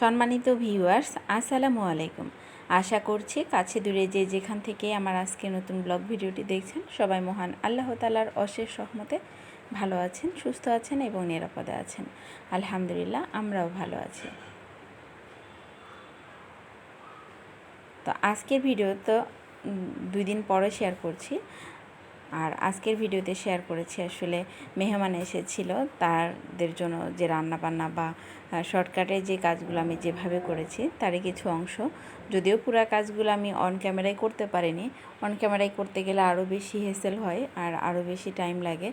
সম্মানিত ভিউয়ার্স, আসসালামু আলাইকুম। আশা করছি কাছে দূরে যে যেখান থেকে আমার আজকে নতুন ব্লগ ভিডিওটি দেখছেন, সবাই মহান আল্লাহ তালার অশেষ সহমতে ভালো আছেন, সুস্থ আছেন এবং নিরাপদে আছেন। আলহামদুলিল্লাহ, আমরাও ভালো আছি। তো আজকের ভিডিও তো দুই দিন পরে শেয়ার করছি। আর আজকের ভিডিওতে শেয়ার করেছি আসলে মেহমান এসেছিল, তাদের জন্য যে রান্না বান্না বা শর্টকাটে যে কাজগুলো আমি যেভাবে করেছি তারই কিছু অংশ। যদিও পুরো কাজগুলো আমি অন ক্যামেরায় করতে পারিনি। অন ক্যামেরায় করতে গেলে আরও বেশি হেসেল হয় আর আরও বেশি টাইম লাগে।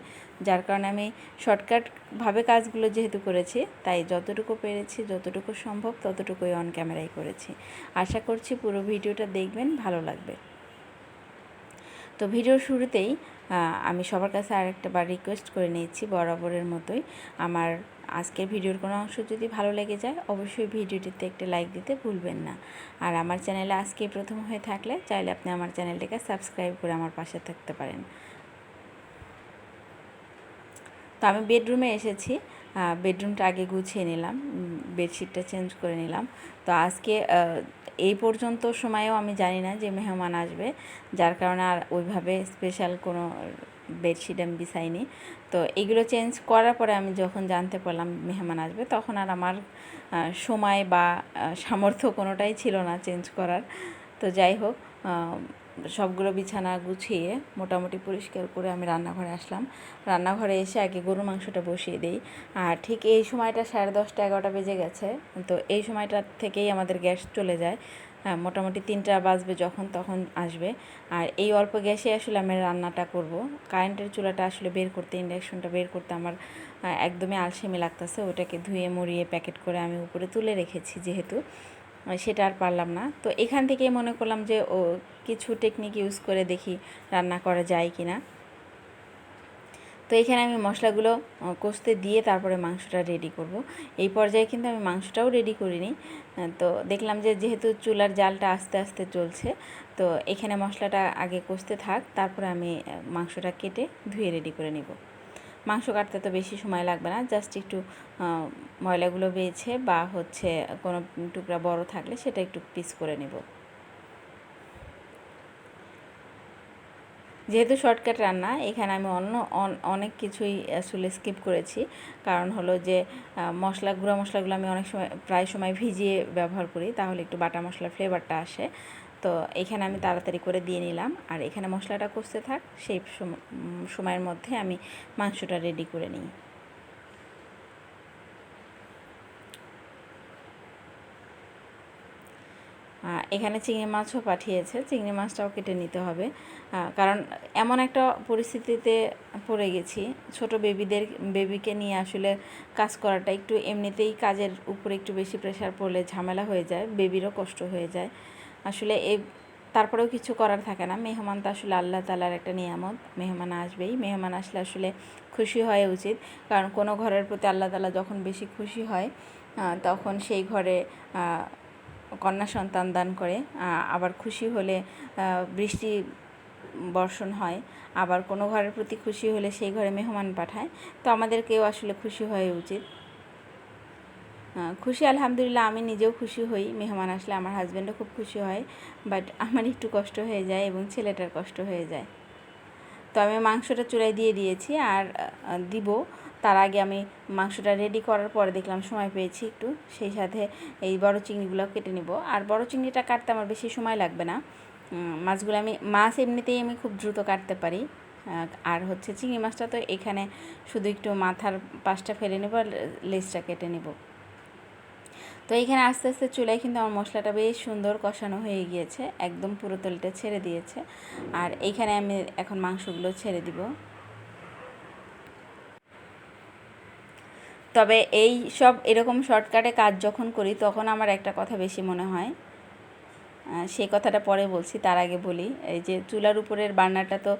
যার কারণে আমি শর্টকাটভাবে কাজগুলো যেহেতু করেছি, তাই যতটুকু পেরেছি, যতটুকু সম্ভব ততটুকুই অন ক্যামেরায় করেছি। আশা করছি পুরো ভিডিওটা দেখবেন, ভালো লাগবে। তো ভিডিওর শুরুতেই আমি সবার কাছে আরেকটা বার রিকোয়েস্ট করে নিয়েছি বরাবরের মতোই। আমার আজকের ভিডিওর কোনো অংশ যদি ভালো লেগে যায়, অবশ্যই ভিডিওটিতে একটা লাইক দিতে ভুলবেন না। আর আমার চ্যানেলে আজকে প্রথম হয়ে থাকলে, চাইলে আপনি আমার চ্যানেলটাকে সাবস্ক্রাইব করে আমার পাশে থাকতে পারেন। তো আমি বেডরুমে এসেছি। বেডরুমটা আগে গুছিয়ে নিলাম বেডশিটটা চেঞ্জ করে নিলাম। তো আজকে এই পর্যন্ত সময়েও আমি জানি না যে মেহমান আসবে, যার কারণে আর ওইভাবে স্পেশাল কোনো বেডশিট আমি বিছাইনি। তো এগুলো চেঞ্জ করার পরে আমি যখন জানতে পারলাম মেহমান আসবে, তখন আর আমার সময় বা সামর্থ্য কোনোটাই ছিল না চেঞ্জ করার। তো যাই হোক সবগুলো বিছানা গুছিয়ে মোটামুটি পরিষ্কার করে আমি রান্নাঘরে আসলাম। রান্নাঘরে এসে আগে গরু মাংসটা বসিয়ে দিই। আর ঠিক এই সময়টা সাড়ে দশটা এগারোটা বেজে গেছে। তো এই সময়টা থেকেই আমাদের গ্যাস চলে যায়। হ্যাঁ মোটামুটি তিনটা বাজবে যখন তখন আসবে। আর এই অল্প গ্যাসে আসলে আমি রান্নাটা করব। কারেন্টের চুলাটা আসলে বের করতে ইন্ডাকশনটা বের করতে আমার আহ, একদমই আলসেমি লাগতেছে। ওটাকে ধুয়ে মরিয়ে প্যাকেট করে আমি উপরে তুলে রেখেছি যেহেতু। সেটা আর পারলাম না। তো এখান থেকে মনে করলাম যে, ও কিছু টেকনিক ইউজ করে দেখি রান্না করা যায় কি না তো এখানে আমি মশলাগুলো কষতে দিয়ে তারপরে মাংসটা রেডি করব। এই পর্যায়ে কিন্তু আমি মাংসটাও রেডি করিনি। তো দেখলাম যে, যেহেতু চুলার জালটা আস্তে আস্তে চলছে, তো এখানে মশলাটা আগে কষতে থাক, তারপরে আমি মাংসটা কেটে ধুয়ে রেডি করে নিব। মাংস কাটতে তো বেশি সময় লাগবে না জাস্ট একটু ময়লাগুলো বেছে বা হচ্ছে কোনো টুকরা বড় থাকলে সেটা একটু পিস করে নেব। যেহেতু শর্টকাট রান্না, এখানে আমি অন্য অনেক কিছুই আসলে স্কিপ করেছি। কারণ হলো যে মশলা, গুঁড়া মশলাগুলো আমি অনেক সময়, প্রায় সময় ভিজিয়ে ব্যবহার করি, তাহলে একটু বাটা মশলার ফ্লেভারটা আসে। তো এখানে আমি তাড়াতাড়ি করে দিয়ে নিলাম। আর এখানে মশলাটা কষতে থাক, সেই সম- সময়ের মধ্যে আমি মাংসটা রেডি করে নিই। এখানে চিংড়ি মাছও পাঠিয়েছে, চিংড়ি মাছটাও কেটে নিতে হবে। কারণ এমন একটা পরিস্থিতিতে পড়ে গেছি, ছোট বেবিদের, বেবিকে নিয়ে আসলে কাজ করাটা একটু এমনিতেই কাজের উপরে একটু বেশি প্রেশার পড়লে ঝামেলা হয়ে যায়, বেবিরও কষ্ট হয়ে যায়। আসলে এই তারপরেও কিছু করার থাকে না। মেহমান তো আসলে আল্লাহ তালার একটা নিয়ামত। মেহমান আসবেই। মেহমান আসলে আসলে খুশি হওয়া উচিত। কারণ কোনো ঘরের প্রতি আল্লাহ তালা যখন বেশি খুশি হয় তখন সেই ঘরে কন্যা সন্তান দান করে। আবার খুশি হলে বৃষ্টি বর্ষণ হয়। আবার কোনো ঘরের প্রতি খুশি হলে সেই ঘরে মেহমান পাঠায়। তো আমাদেরকেও আসলে খুশি হওয়া উচিত। খুশি, আলহামদুলিল্লাহ, আমি নিজেও খুশি হই। মেহমান আসলে আমার হাজব্যান্ডও খুব খুশি হয় বাট আমার একটু কষ্ট হয়ে যায় এবং ছেলেটার কষ্ট হয়ে যায়। তো আমি মাংসটা চুলায় দিয়ে দিয়েছি আর দিব। তার আগে আমি মাংসটা রেডি করার পরে দেখলাম সময় পেয়েছি একটু, সেই সাথে এই বড় চিংড়িগুলো কেটে নিব। আর বড় চিংড়িটা কাটতে আমার বেশি সময় লাগবে না। মাছগুলো আমি, মাছ এমনিতেই আমি খুব দ্রুত কাটতে পারি। আর হচ্ছে চিংড়ি মাছটা তো এখানে শুধু একটু মাথার পাশটা ফেলে নেব আর লেজটা কেটে নেব। তো এইখানে আস্তে আস্তে চুলায় কিন্তু আমার মশলাটা বেশ সুন্দর কষানো হয়ে গিয়েছে, একদম পুরো তেলটা ছেড়ে দিয়েছে। আর এইখানে আমি এখন মাংসগুলো ছেড়ে দিব। তবে এই সব এরকম শর্টকাটে কাজ যখন করি, তখন আমার একটা কথা বেশি মনে হয়। সেই কথাটা পরে বলছি, তার আগে বলি। এই যে চুলার উপরের বার্নারটা তো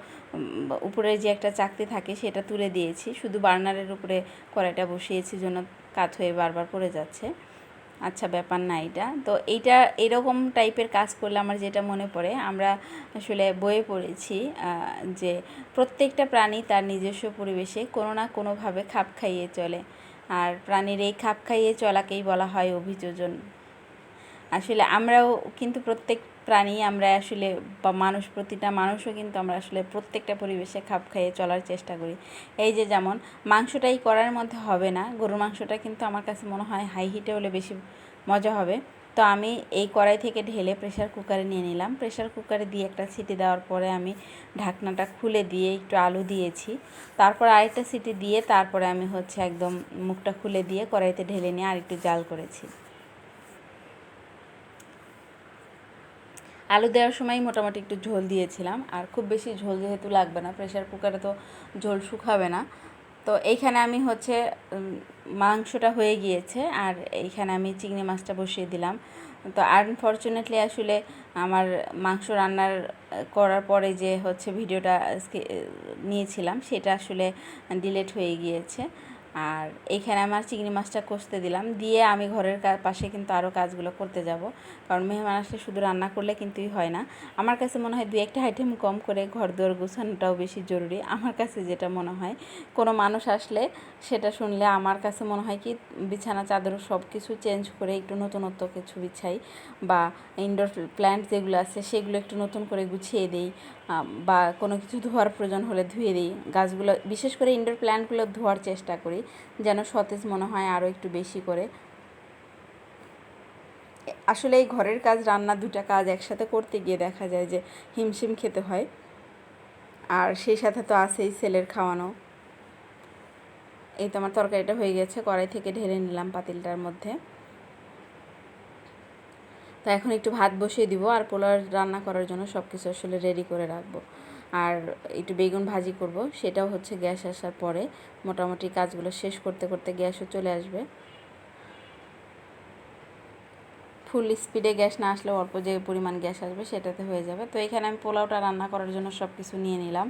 উপরে যে একটা চাকতি থাকে, সেটা তুলে দিয়েছি। শুধু বার্নারের উপরে কড়াইটা বসিয়েছি জন্য কাত হয়ে বারবার পড়ে যাচ্ছে। আচ্ছা ব্যাপার না এটা। তো এইটা এরকম টাইপের কাজ করলে আমার যেটা মনে পড়ে, আমরা আসলে বইয়ে পড়েছি যে প্রত্যেকটা প্রাণী তার নিজস্ব পরিবেশে কোনো না কোনোভাবে খাপ খাইয়ে চলে। আর প্রাণীর এই খাপ খাইয়ে চলাকেই বলা হয় অভিযোজন। আসলে আমরাও কিন্তু প্রত্যেক প্রাণী আমরা আসলে বা মানুষ, প্রতিটা মানুষও কিন্তু আমরা আসলে প্রত্যেকটা পরিবেশে খাপ খাইয়ে চলার চেষ্টা করি। এই যে যেমন মাংসটাই করার মধ্যে হবে না, গরুর মাংসটা কিন্তু আমার কাছে মনে হয় হাই হিটে হলে বেশি মজা হবে। তো আমি এই কড়াই থেকে ঢেলে প্রেশার কুকারে নিয়ে নিলাম। প্রেশার কুকারে দিয়ে একটা সিটি দেওয়ার পরে আমি ঢাকনাটা খুলে দিয়ে একটু আলু দিয়েছি। তারপর আরেকটা সিটি দিয়ে তারপরে আমি হচ্ছে একদম মুখটা খুলে দিয়ে কড়াইতে ঢেলে নিয়ে আর একটু জাল করেছি। আলু দেওয়ার সময় মোটামুটি একটু ঝোল দিয়েছিলাম। আর খুব বেশি ঝোল যেহেতু লাগবে না প্রেশার কুকারে তো ঝোল শুকাবে না। তো এইখানে আমি হচ্ছে মাংসটা হয়ে গিয়েছে আর এইখানে আমি চিংড়ি মাছটা বসিয়ে দিলাম। তো আনফর্চুনেটলি আসলে আমার মাংস রান্নার করার পরে যে হচ্ছে ভিডিওটা নিয়েছিলাম, সেটা আসলে ডিলেট হয়ে গিয়েছে। আর এইখানে আমার চিংড়ি মাছটা কষতে দিলাম। দিয়ে আমি ঘরের পাশে কিন্তু আরও কাজগুলো করতে যাব। কারণ মেহমান আসলে শুধু রান্না করলে কিন্তুই হয় না। আমার কাছে মনে হয় দু একটা আইটেম কম করে ঘর দুয়ার গোছানোটাও বেশি জরুরি। আমার কাছে যেটা মনে হয়, কোনো মানুষ আসলে সেটা শুনলে আমার কাছে মনে হয় কি, বিছানা, চাদর সব কিছু চেঞ্জ করে একটু নতুনত্ব কিছু বিছাই বা ইনডোর প্ল্যান্ট যেগুলো আছে সেগুলো একটু নতুন করে গুছিয়ে দিই বা কোনো কিছু ধোয়ার প্রয়োজন হলে ধুয়ে দিই। গাছগুলো, বিশেষ করে ইনডোর প্ল্যান্টগুলো ধোয়ার চেষ্টা করি। যেন সতেজ মনে হয় আরও একটু বেশি করে। আসলে এই ঘরের কাজ, রান্না দুটা কাজ একসাথে করতে গিয়ে দেখা যায় যে হিমশিম খেতে হয়। আর সেই সাথে তো আছেই ছেলের খাওয়ানো। এই তো আমার তরকারিটা হয়ে গেছে, কড়াই থেকে ঢেলে নিলাম পাতিলটার মধ্যে। তো এখন একটু ভাত বসিয়ে দিব, আর পোলাও রান্না করার জন্য সব কিছু আসলে রেডি করে রাখব। আর একটু বেগুন ভাজি করব, সেটাও হচ্ছে গ্যাস আসার পরে। মোটামুটি কাজগুলো শেষ করতে করতে গ্যাসও চলে আসবে। ফুল স্পিডে গ্যাস না আসলে অল্প যে পরিমাণ গ্যাস আসবে সেটাতে হয়ে যাবে। তো এখানে আমি পোলাওটা রান্না করার জন্য সব কিছু নিয়ে নিলাম।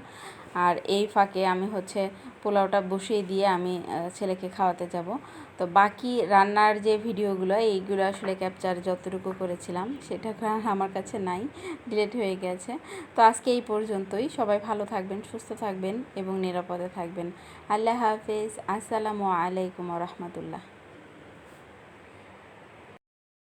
আর এই ফাঁকে আমি হচ্ছে পোলাওটা বসিয়ে দিয়ে আমি ছেলেকে খাওয়াতে যাব। তো বাকি রান্নার যে ভিডিওগুলো, এইগুলো আসলে ক্যাপচার যতটুকু করেছিলাম, সেটা আমার কাছে নাই ডিলেট হয়ে গেছে। তো আজকে এই পর্যন্তই। সবাই ভালো থাকবেন, সুস্থ থাকবেন এবং নিরাপদে থাকবেন। আল্লাহ হাফেজ। আসসালামু আলাইকুম রহমতুল্লাহ।